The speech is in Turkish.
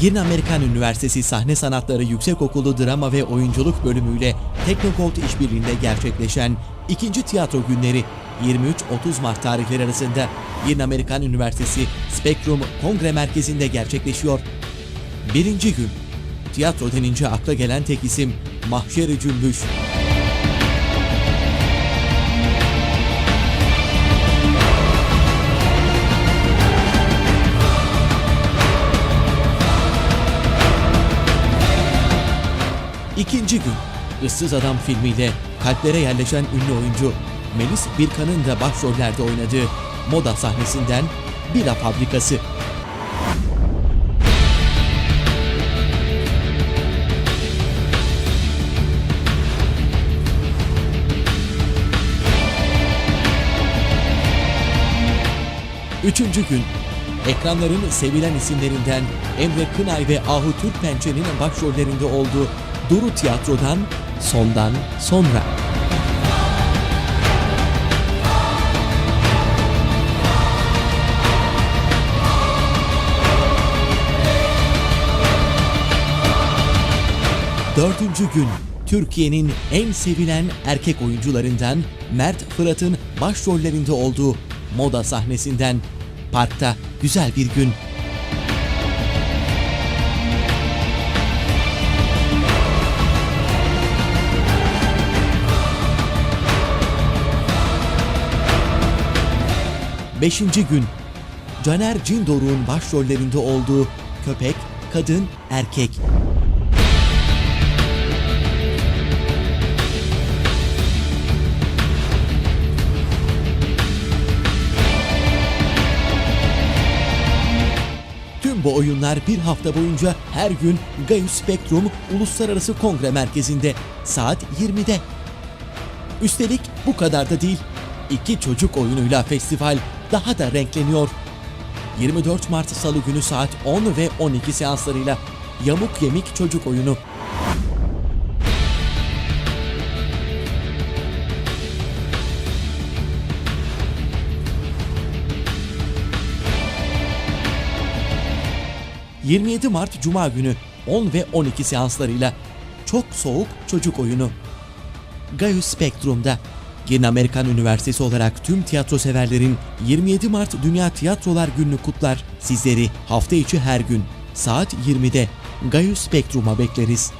Girne Amerikan Üniversitesi Sahne Sanatları Yüksekokulu Drama ve Oyunculuk bölümüyle Teknogold işbirliğinde gerçekleşen ikinci tiyatro günleri 23-30 Mart tarihleri arasında Girne Amerikan Üniversitesi Spektrum Kongre Merkezi'nde gerçekleşiyor. Birinci gün. Tiyatro denince akla gelen tek isim Mahşer-i Cümbüş. İkinci gün. Issız Adam filmiyle kalplere yerleşen ünlü oyuncu Melis Birkan'ın da başrollerde oynadığı moda sahnesinden Bira Fabrikası. Üçüncü gün ekranların sevilen isimlerinden Emre Kınay ve Ahu Türkmençe'nin başrollerinde olduğu Duru Tiyatro'dan Sondan Sonra. Dördüncü gün Türkiye'nin en sevilen erkek oyuncularından Mert Fırat'ın başrollerinde olduğu moda sahnesinden parkta güzel bir gün. Beşinci gün Caner Cindoruk'un başrollerinde olduğu Köpek, Kadın, Erkek. Tüm bu oyunlar bir hafta boyunca her gün Gaius Spectrum Uluslararası Kongre Merkezi'nde saat 20'de. Üstelik bu kadar da değil. İki çocuk oyunuyla festival daha da renkleniyor. 24 Mart Salı günü saat 10 ve 12 seanslarıyla Yamuk Yemik Çocuk Oyunu. ...27 Mart Cuma günü 10 ve 12 seanslarıyla çok soğuk çocuk oyunu. Gaius Spectrum'da Girne Amerikan Üniversitesi olarak tüm tiyatro severlerin 27 Mart Dünya Tiyatrolar Günü'nü kutlar. Sizleri hafta içi her gün saat 20'de Gaius Spectrum'a bekleriz.